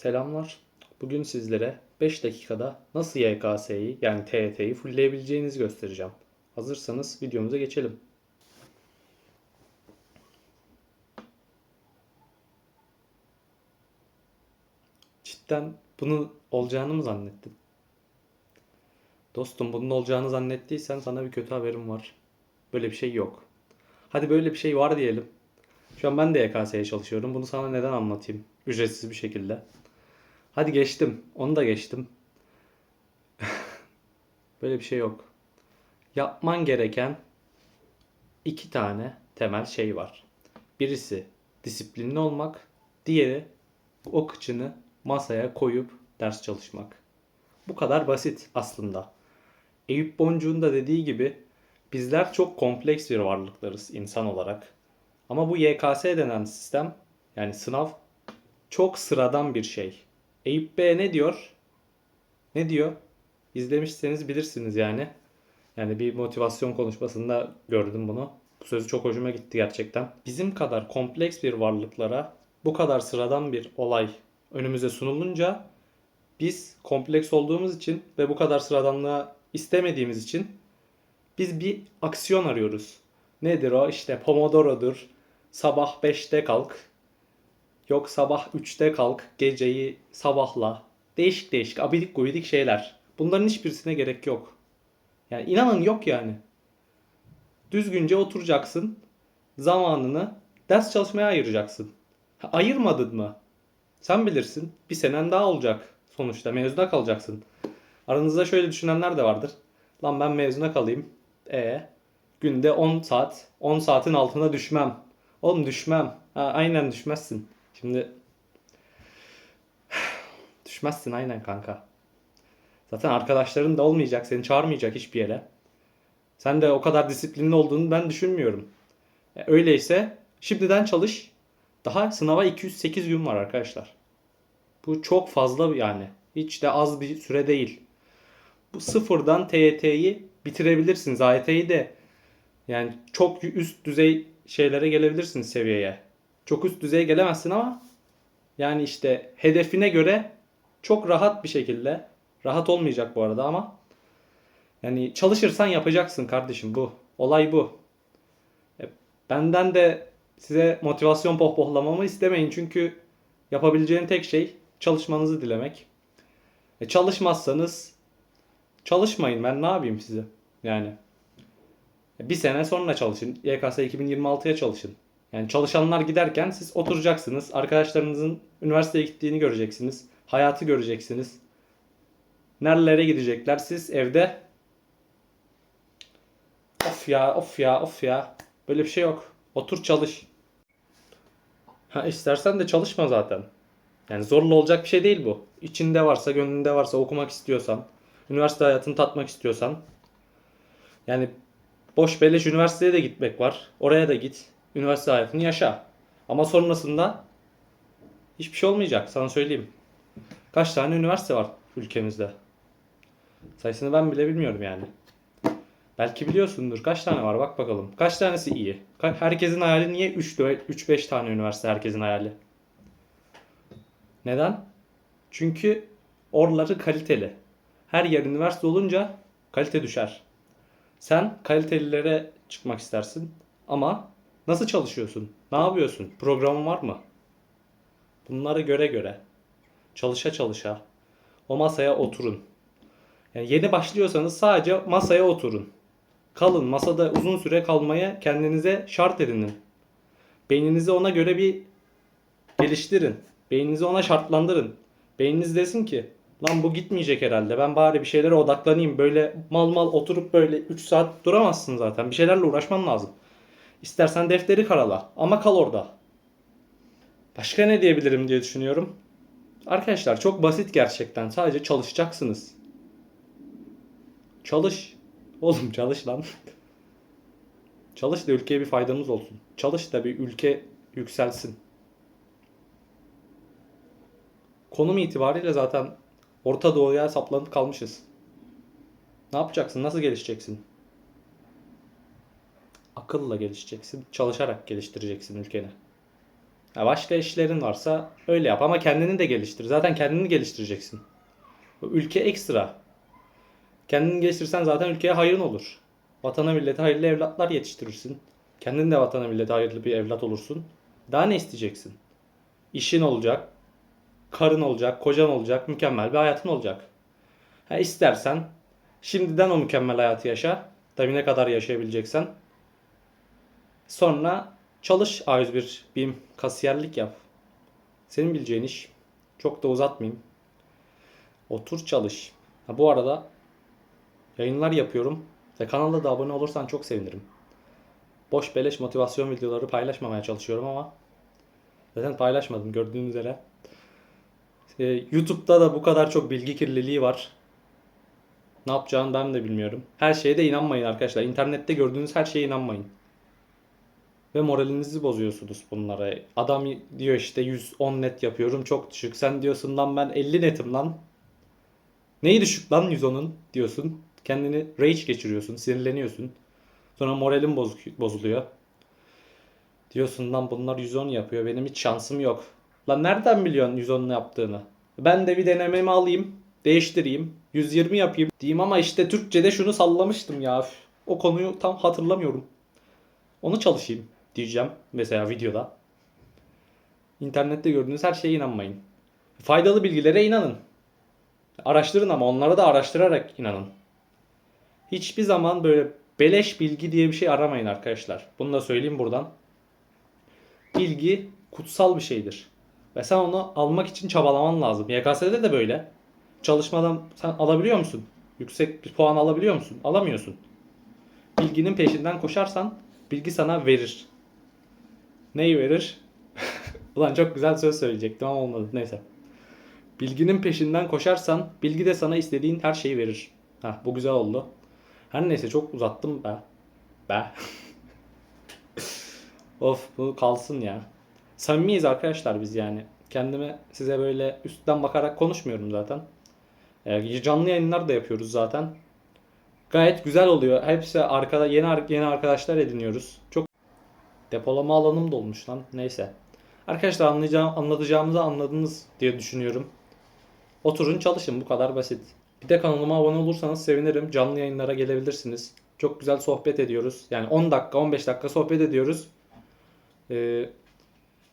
Selamlar. Bugün sizlere 5 dakikada nasıl YKS'yi yani TYT'yi fullleyebileceğinizi göstereceğim. Hazırsanız videomuza geçelim. Cidden bunun olacağını mı zannettin? Dostum bunun olacağını zannettiysen sana bir kötü haberim var. Böyle bir şey yok. Hadi böyle bir şey var diyelim. Şu an ben de YKS'ye çalışıyorum. Bunu sana neden anlatayım? Ücretsiz bir şekilde. Hadi geçtim. Onu da geçtim. Böyle bir şey yok. Yapman gereken iki tane temel şey var. Birisi disiplinli olmak. Diğeri o kıçını masaya koyup ders çalışmak. Bu kadar basit aslında. Eyüp Boncuğ'un da dediği gibi bizler çok kompleks bir varlıklarız insan olarak. Ama bu YKS denen sistem yani sınav çok sıradan bir şey. Eyüp B ne diyor? Ne diyor? İzlemişseniz bilirsiniz yani. Yani bir motivasyon konuşmasında gördüm bunu. Bu sözü çok hoşuma gitti gerçekten. Bizim kadar kompleks bir varlıklara bu kadar sıradan bir olay önümüze sunulunca biz kompleks olduğumuz için ve bu kadar sıradanlığa istemediğimiz için biz bir aksiyon arıyoruz. Nedir o? İşte Pomodoro'dur. Sabah 5'te kalk. Yok sabah 3'te kalk. Geceyi sabahla. Değişik değişik abidik gubidik şeyler. Bunların hiçbirisine gerek yok. Yani inanın yok yani. Düzgünce oturacaksın. Zamanını ders çalışmaya ayıracaksın. Ha, ayırmadın mı? Sen bilirsin. Bir senen daha olacak. Sonuçta mezuna kalacaksın. Aranızda şöyle düşünenler de vardır. Lan ben mezuna kalayım. E günde 10 saat, 10 saatin altına düşmem. Oğlum düşmem. Ha, aynen düşmezsin. Şimdi düşmezsin aynen kanka. Zaten arkadaşların da olmayacak, seni çağırmayacak hiçbir yere. Sen de o kadar disiplinli olduğunu ben düşünmüyorum. E, öyleyse şimdiden çalış. Daha sınava 208 gün var arkadaşlar. Bu çok fazla yani. Hiç de az bir süre değil. Bu sıfırdan TYT'yi bitirebilirsiniz. AYT'yi de yani çok üst düzey şeylere gelebilirsiniz seviyeye. Çok üst düzeye gelemezsin ama yani işte hedefine göre çok rahat bir şekilde rahat olmayacak bu arada ama yani çalışırsan yapacaksın kardeşim bu. Olay bu. E, benden de size motivasyon pohpohlamamı istemeyin çünkü yapabileceğin tek şey çalışmanızı dilemek. E, çalışmazsanız çalışmayın ben ne yapayım size yani. Bir sene sonra çalışın. YKS 2026'ya çalışın. Yani çalışanlar giderken siz oturacaksınız. Arkadaşlarınızın üniversiteye gittiğini göreceksiniz. Hayatı göreceksiniz. Nerelere gidecekler? Siz evde of ya of ya of ya. Böyle bir şey yok. Otur çalış. Ha istersen de çalışma zaten. Yani zorla olacak bir şey değil bu. İçinde varsa, gönlünde varsa, okumak istiyorsan, üniversite hayatını tatmak istiyorsan. Yani boş beleş üniversiteye de gitmek var. Oraya da git. Üniversite hayatını yaşa. Ama sonrasında hiçbir şey olmayacak sana söyleyeyim. Kaç tane üniversite var ülkemizde? Sayısını ben bile bilmiyorum yani. Belki biliyorsundur. Kaç tane var bak bakalım. Kaç tanesi iyi? Herkesin hayali niye 3-5 tane üniversite herkesin hayali? Neden? Çünkü oraları kaliteli. Her yer üniversite olunca kalite düşer. Sen kalitelilere çıkmak istersin ama nasıl çalışıyorsun? Ne yapıyorsun? Programın var mı? Bunları göre göre çalışa çalışa o masaya oturun. Yani yeni başlıyorsanız sadece masaya oturun. Kalın masada uzun süre kalmaya kendinize şart edinin. Beyninizi ona göre bir geliştirin. Beyninizi ona şartlandırın. Beyniniz desin ki lan bu gitmeyecek herhalde. Ben bari bir şeylere odaklanayım. Böyle mal mal oturup böyle 3 saat duramazsın zaten. Bir şeylerle uğraşman lazım. İstersen defteri karala ama kal orada. Başka ne diyebilirim diye düşünüyorum. Arkadaşlar çok basit gerçekten. Sadece çalışacaksınız. Çalış. Oğlum çalış lan. çalış da ülkeye bir faydamız olsun. Çalış da bir ülke yükselsin. Konum itibariyle zaten Orta Doğu'ya saplanıp kalmışız. Ne yapacaksın? Nasıl gelişeceksin? Akılla gelişeceksin. Çalışarak geliştireceksin ülkeni. Ya başka işlerin varsa öyle yap ama kendini de geliştir. Zaten kendini geliştireceksin. Ülke ekstra. Kendini geliştirirsen zaten ülkeye hayırın olur. Vatana millete hayırlı evlatlar yetiştirirsin. Kendin de vatana millete hayırlı bir evlat olursun. Daha ne isteyeceksin? İşin olacak, karın olacak, kocan olacak, mükemmel bir hayatın olacak. Ha istersen şimdiden o mükemmel hayatı yaşa. Tabii ne kadar yaşayabileceksen. Sonra çalış A101 BİM kasiyerlik yap. Senin bileceğin iş. Çok da uzatmayayım. Otur çalış. Ha, bu arada yayınlar yapıyorum ve kanala da abone olursan çok sevinirim. Boş beleş motivasyon videoları paylaşmamaya çalışıyorum ama zaten paylaşmadım gördüğünüz üzere. Ee, YouTube'da da bu kadar çok bilgi kirliliği var. Ne yapacağını ben de bilmiyorum. Her şeye de inanmayın arkadaşlar. İnternette gördüğünüz her şeye inanmayın. Ve moralinizi bozuyorsunuz bunlara. Adam diyor işte 110 net yapıyorum çok düşük. Sen diyorsun lan ben 50 netim lan. Neyi düşük lan 110'un diyorsun. Kendini rage geçiriyorsun, sinirleniyorsun. Sonra moralin bozuk, bozuluyor. Diyorsun lan bunlar 110 yapıyor. Benim hiç şansım yok. Lan nereden biliyorsun 110 yaptığını? Ben de bir denememi alayım. Değiştireyim. 120 yapayım diyeyim ama işte Türkçe'de şunu sallamıştım ya. O konuyu tam hatırlamıyorum. Onu çalışayım diyeceğim mesela videoda. İnternette gördüğünüz her şeye inanmayın. Faydalı bilgilere inanın. Araştırın ama onlara da araştırarak inanın. Hiçbir zaman böyle beleş bilgi diye bir şey aramayın arkadaşlar. Bunu da söyleyeyim buradan. Bilgi kutsal bir şeydir. Ve sen onu almak için çabalaman lazım. YKS'de de böyle. Çalışmadan sen alabiliyor musun? Yüksek bir puan alabiliyor musun? Alamıyorsun. Bilginin peşinden koşarsan bilgi sana verir. Neyi verir? Ulan çok güzel söz söyleyecektim ama olmadı. Neyse. Bilginin peşinden koşarsan bilgi de sana istediğin her şeyi verir. Ha bu güzel oldu. Her neyse çok uzattım be. Be. of bu kalsın ya. Samimiyiz arkadaşlar biz yani. Kendime size böyle üstten bakarak konuşmuyorum zaten. Ee, canlı yayınlar da yapıyoruz zaten. Gayet güzel oluyor. Hepsi arkada yeni yeni arkadaşlar ediniyoruz. Çok depolama alanım dolmuş lan. Neyse. Arkadaşlar anlayacağım, anlatacağımızı anladınız diye düşünüyorum. Oturun çalışın bu kadar basit. Bir de kanalıma abone olursanız sevinirim. Canlı yayınlara gelebilirsiniz. Çok güzel sohbet ediyoruz. Yani 10 dakika 15 dakika sohbet ediyoruz. Ee,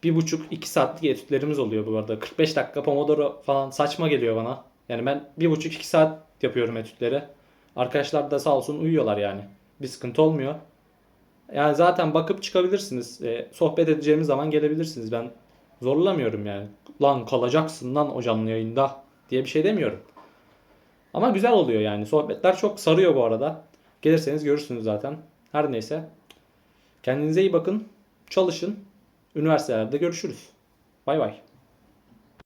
bir buçuk iki saatlik etütlerimiz oluyor bu arada. 45 dakika Pomodoro falan saçma geliyor bana. Yani ben bir buçuk iki saat yapıyorum etütleri. Arkadaşlar da sağ olsun uyuyorlar yani. Bir sıkıntı olmuyor. Yani zaten bakıp çıkabilirsiniz. Ee, sohbet edeceğimiz zaman gelebilirsiniz. Ben zorlamıyorum yani. Lan kalacaksın lan o canlı yayında diye bir şey demiyorum. Ama güzel oluyor yani. Sohbetler çok sarıyor bu arada. Gelirseniz görürsünüz zaten. Her neyse. Kendinize iyi bakın. Çalışın. Üniversitelerde görüşürüz. Bay bay.